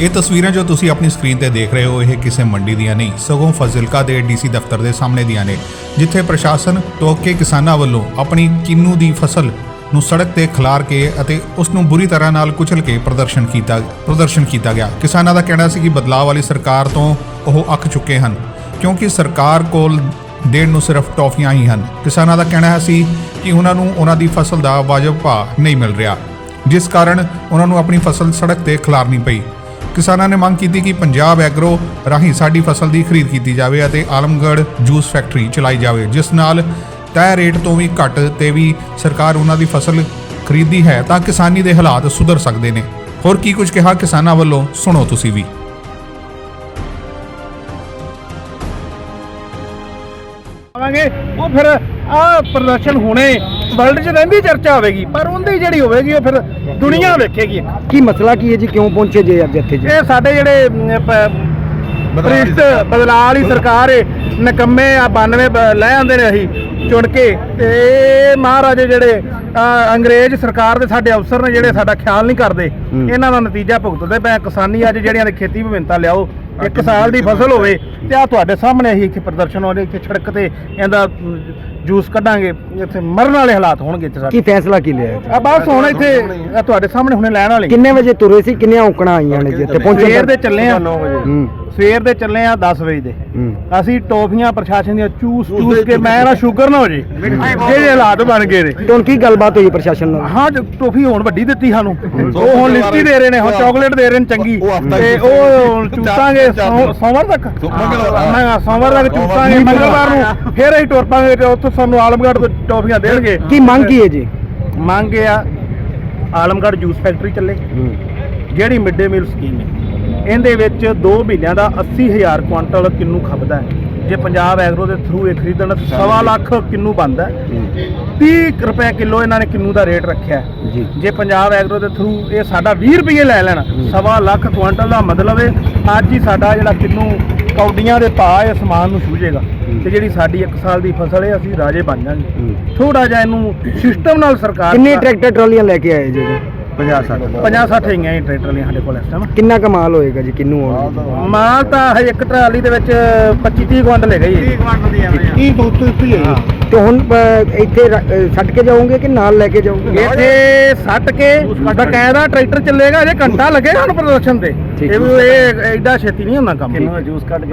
ਇਹ ਤਸਵੀਰਾਂ ਜੋ ਤੁਸੀਂ ਆਪਣੀ ਸਕਰੀਨ ਤੇ ਦੇਖ ਰਹੇ ਹੋ, ਇਹ ਕਿਸੇ ਮੰਡੀ ਦੀਆਂ ਨਹੀਂ, ਸਗੋਂ ਫਜ਼ਿਲਕਾ ਦੇ ਡੀਸੀ ਦਫ਼ਤਰ ਦੇ ਸਾਹਮਣੇ ਦੀਆਂ ਨੇ, ਜਿੱਥੇ ਪ੍ਰਸ਼ਾਸਨ ਟੋਕੇ ਕਿਸਾਨਾਂ ਵੱਲੋਂ ਆਪਣੀ ਕਿੰਨੂ ਦੀ ਫਸਲ ਨੂੰ ਸੜਕ ਤੇ ਖਿਲਾਰ ਕੇ ਅਤੇ ਉਸ ਨੂੰ ਬੁਰੀ ਤਰ੍ਹਾਂ ਨਾਲ ਕੁਚਲ ਕੇ ਪ੍ਰਦਰਸ਼ਨ ਕੀਤਾ ਪ੍ਰਦਰਸ਼ਨ ਕੀਤਾ ਗਿਆ। ਕਿਸਾਨਾਂ ਦਾ ਕਹਿਣਾ ਸੀ ਕਿ ਬਦਲਾਅ ਵਾਲੀ ਸਰਕਾਰ ਤੋਂ ਉਹ ਅੱਕ ਚੁੱਕੇ ਹਨ, ਕਿਉਂਕਿ ਸਰਕਾਰ ਕੋਲ ਦੇਣ ਨੂੰ ਸਿਰਫ ਟੌਫੀਆਂ ਹੀ ਹਨ। ਕਿਸਾਨਾਂ ਦਾ ਕਹਿਣਾ ਸੀ ਕਿ ਉਹਨਾਂ ਨੂੰ ਉਹਨਾਂ ਦੀ ਫਸਲ ਦਾ ਵਾਜਬ ਭਾਅ ਨਹੀਂ ਮਿਲ ਰਿਹਾ, ਜਿਸ ਕਾਰਨ ਉਹਨਾਂ ਨੂੰ ਆਪਣੀ ਫਸਲ ਸੜਕ ਤੇ ਖਿਲਾਰਨੀ ਪਈ। ਕਿਸਾਨਾਂ ਨੇ ਮੰਗ ਕੀਤੀ ਕਿ ਪੰਜਾਬ ਐਗਰੋ ਰਾਹੀਂ ਸਾਡੀ ਫਸਲ ਦੀ ਖਰੀਦ ਕੀਤੀ ਜਾਵੇ ਅਤੇ ਆਲਮਗੜ੍ਹ ਜੂਸ ਫੈਕਟਰੀ ਚਲਾਈ ਜਾਵੇ, ਜਿਸ ਨਾਲ ਤੈਅ ਰੇਟ ਤੋਂ ਵੀ ਘੱਟ ਤੇ ਵੀ ਸਰਕਾਰ ਉਹਨਾਂ ਦੀ ਫਸਲ ਖਰੀਦਦੀ ਹੈ ਤਾਂ ਕਿਸਾਨੀ ਦੇ ਹਾਲਾਤ ਸੁਧਰ ਸਕਦੇ ਨੇ। ਹੋਰ ਕੀ ਕੁਝ ਕਿਹਾ ਕਿਸਾਨਾਂ ਵੱਲੋਂ, ਸੁਣੋ ਤੁਸੀਂ ਵੀ। ਆਵਾਂਗੇ। ਉਹ ਫਿਰ ਆ ਪ੍ਰਦਰਸ਼ਨ ਹੋਣੇ ਵਰਲਡ 'ਚ ਰਹਿੰਦੀ ਚਰਚਾ ਹੋਵੇਗੀ ਪਰ ਉਹਦੀ ਜਿਹੜੀ ਹੋਵੇਗੀ ਉਹ ਫਿਰ ਦੁਨੀਆ ਵੇਖੇਗੀ। ਕੀ ਮਸਲਾ ਕੀ ਹੈ ਜੀ? ਕਿਉਂ ਪਹੁੰਚੇ ਜੇ ਅੱਜ ਇੱਥੇ ਜੀ? ਇਹ ਸਾਡੇ ਜਿਹੜੇ ਅਮ, ਪ- ਪ੍ਰਿਸ਼ਟ ਬਦਲਾਅ ਵਾਲੀ ਸਰਕਾਰ ਏ ਨਕੰਮੇ ਆ 92 ਬ- ਲੈ ਆਂਦੇ ਨੇ ਅਸੀਂ ਚੁਣ ਕੇ। ਤੇ ਇਹ ਮਹਾਰਾਜੇ ਜਿਹੜੇ ਅ, ਅੰਗਰੇਜ਼ ਸਰਕਾਰ ਦੇ ਸਾਡੇ ਅਫਸਰ ਨੇ ਜਿਹੜੇ ਸਾਡਾ ਖਿਆਲ ਨਹੀਂ ਕਰਦੇ। ਇਹਨਾਂ ਦਾ ਨਤੀਜਾ ਭੁਗਤਦੇ ਪਏ। ਕਿਸਾਨੀ ਅੱਜ ਜਿਹੜੀਆਂ ਦੇ ਖੇਤੀ ਵਿਭਿੰਨਤਾ ਲਿਆਓ ਇੱਕ ਸਾਲ ਦੀ ਫਸਲ ਹੋਵੇ ਤੇ ਆ ਤੁਹਾਡੇ ਸਾਹਮਣੇ ਹੀ ਇੱਥੇ ਪ੍ਰਦਰਸ਼ਨ ਹੋ ਰਿਹਾ ਇੱਥੇ ਸੜਕ ਤੇ ਇਹਦਾ ਜੂਸ ਕੱਢਾਂਗੇ ਇੱਥੇ ਮਰਨ ਵਾਲੇ ਹਾਲਾਤ ਹੋਣਗੇ ਇੱਥੇ ਸਾਡੇ। ਕੀ ਫੈਸਲਾ ਕੀ ਲਿਆ? ਆ ਬਸ ਹੁਣ ਇੱਥੇ ਤੁਹਾਡੇ ਸਾਹਮਣੇ ਹੁਣੇ ਲੈਣ ਵਾਲੇ। ਕਿੰਨੇ ਵਜੇ ਤੁਰੇ ਸੀ ਕਿੰਨੀਆਂ ਔਕੜਾਂ ਆਈਆਂ ਨੇ ਜੀ ਇੱਥੇ? ਪਹੁੰਚੇ ਸਵੇਰ ਦੇ ਚੱਲੇ ਆ। ਹੂੰ। ਸਵੇਰ ਦੇ ਚੱਲੇ ਆ 10 ਵਜੇ ਦੇ। ਹੂੰ। ਅਸੀਂ ਟੋਫੀਆਂ ਪ੍ਰਸ਼ਾਸਨ ਦੀਆਂ ਚੂਸ ਚੂਸ ਕੇ ਮੈਂ ਨਾ ਸ਼ੂਗਰ ਨਾ ਹੋ ਜੇ। ਜਿਹੜੇ ਹਾਲਾਤ ਬਣ ਗਏ ਨੇ। ਤੇ ਹੁਣ ਕੀ ਗੱਲਬਾਤ ਹੋਈ ਪ੍ਰਸ਼ਾਸਨ ਨਾਲ? ਹਾਂ ਜੋ ਟੋਫੀ ਹੁਣ ਵੱਡੀ ਦਿੱਤੀ ਸਾਨੂੰ। ਉਹ ਹੁਣ ਲਿਸਟੀ ਦੇ ਰਹੇ ਨੇ ਹੁਣ ਚਾਕਲੇਟ ਦੇ ਰਹੇ ਨੇ ਚੰਗੀ। ਤੇ ਉਹ ਚੂਸਾਂਗੇ ਸੋਮ- ਸੋਮਵਾਰ ਤੱਕ। ਮੈਂ ਸੋਮਵਾਰ ਤੱਕ ਚੂਸਾਂਗੇ ਮੰਗਲਵਾਰ ਨੂੰ ਫਿਰ ਅਸੀਂ ਟੁਰ ਪਾਂਗੇ ਤੇ ਉੱਥੋਂ ਸਾਨੂੰ ਆਲਮਗੜ੍ਹ ਤੋਂ ਟੋਫੀਆਂ ਦੇਣਗੇ। ਕੀ ਮੰਗ ਕੀ ਹੈ ਜੀ? ਮੰਗ ਇਹ ਆ ਆਲਮਗੜ੍ਹ ਜੂਸ ਫੈਕਟਰੀ ਚੱਲੇ। ਜਿਹੜੀ ਮਿਡ ਡੇ ਮੀਲ ਸਕੀਮ ਹੈ। ਇਹਦੇ ਵਿੱਚ 2 ਮਹੀਨਿਆਂ ਦਾ 80000 ਕੁਆਂਟਲ ਕਿੰਨੂ ਖਪਦਾ ਹੈ। ਜੇ ਪੰਜਾਬ ਐਗਰੋ ਦੇ ਥਰੂ ਇਹ ਖਰੀਦਣ ਸਵਾ ਲੱਖ ਕਿੰਨੂ ਬਣਦਾ ਹੈ। 30 ਰੁਪਏ ਕਿਲੋ ਇਹਨਾਂ ਨੇ ਕਿੰਨੂ ਦਾ ਰੇਟ ਰੱਖਿਆ ਜੀ। ਪੰਜਾਬ ਐਗਰੋ ਦੇ ਥਰੂ ਇਹ ਸਾਡਾ 20 ਰੁਪਏ ਲੈ ਲੈਣ ਸਵਾ ਲੱਖ ਕੁਆਂਟਲ ਦਾ ਮਤਲਬ ਹੈ ਅੱਜ ਹੀ ਸਾਡਾ ਜਿਹੜਾ ਕਿੰਨੂ ਕੌਡੀਆਂ ਦੇ ਭਾਅ ਇਹ ਸਮਾਨ ਨੂੰ ਛੂਜੇਗਾ ਤੇ ਜਿਹੜੀ ਸਾਡੀ 1 ਸਾਲ ਦੀ ਫਸਲ ਹੈ ਅਸੀਂ ਰਾਜੇ ਬਣ ਜਾਾਂਗੇ। ਥੋੜਾ ਜਿਹਾ ਇਹਨੂੰ ਸਿਸਟਮ ਨਾਲ ਸਰਕਾਰ ਕਿੰਨੇ ਟਰੈਕਟਰ ਟਰਾਲੀਆਂ ਲੈ ਕੇ ਆਏ ਜੀ 50 60 50 60 ਹੈਗੀਆਂ ਹੀ ਟਰੈਕਟਰ ਨੇ ਸਾਡੇ ਕੋਲ ਇਸ ਟਾਈਮ ਕਿੰਨਾ ਕਮਾਲ ਹੋਏਗਾ ਜੀ? ਕਿੰਨੂ ਆਉਣ ਮਾਲ ਤਾਂ ਹਜੇ ਇੱਕ ਟਰਾਲੀ ਦੇ ਵਿੱਚ 25 30 ਕੁਇੰਟਲ ਹੈਗਾ ਹੀ 30 ਕੁਇੰਟਲ ਦੀ ਆਵੇ ਕੀ ਤੋਂ ਉੱਤੇ ਹੀ ਤੇ ਹੁਣ ਇੱਥੇ ਛੱਡ ਕੇ ਜਾਓਗੇ ਕਿ ਨਾਲ ਲੈ ਕੇ ਜਾਓਗੇ? ਇੱਥੇ ਸੱਟ ਕੇ ਬਕਾਇਦਾ ਟਰੈਕਟਰ ਚੱਲੇਗਾ ਜੇ ਘੰਟਾ ਲੱਗੇਗਾ ਉਹਨੂੰ ਪ੍ਰਦਰਸ਼ਨ ਤੇ। ਇਹ ਵੀ ਇਹ ਐਡਾ ਛੇਤੀ ਨਹੀਂ ਹੁੰਦਾ ਕੰਮ। ਜੂਸ ਕੱਢ ਕੇ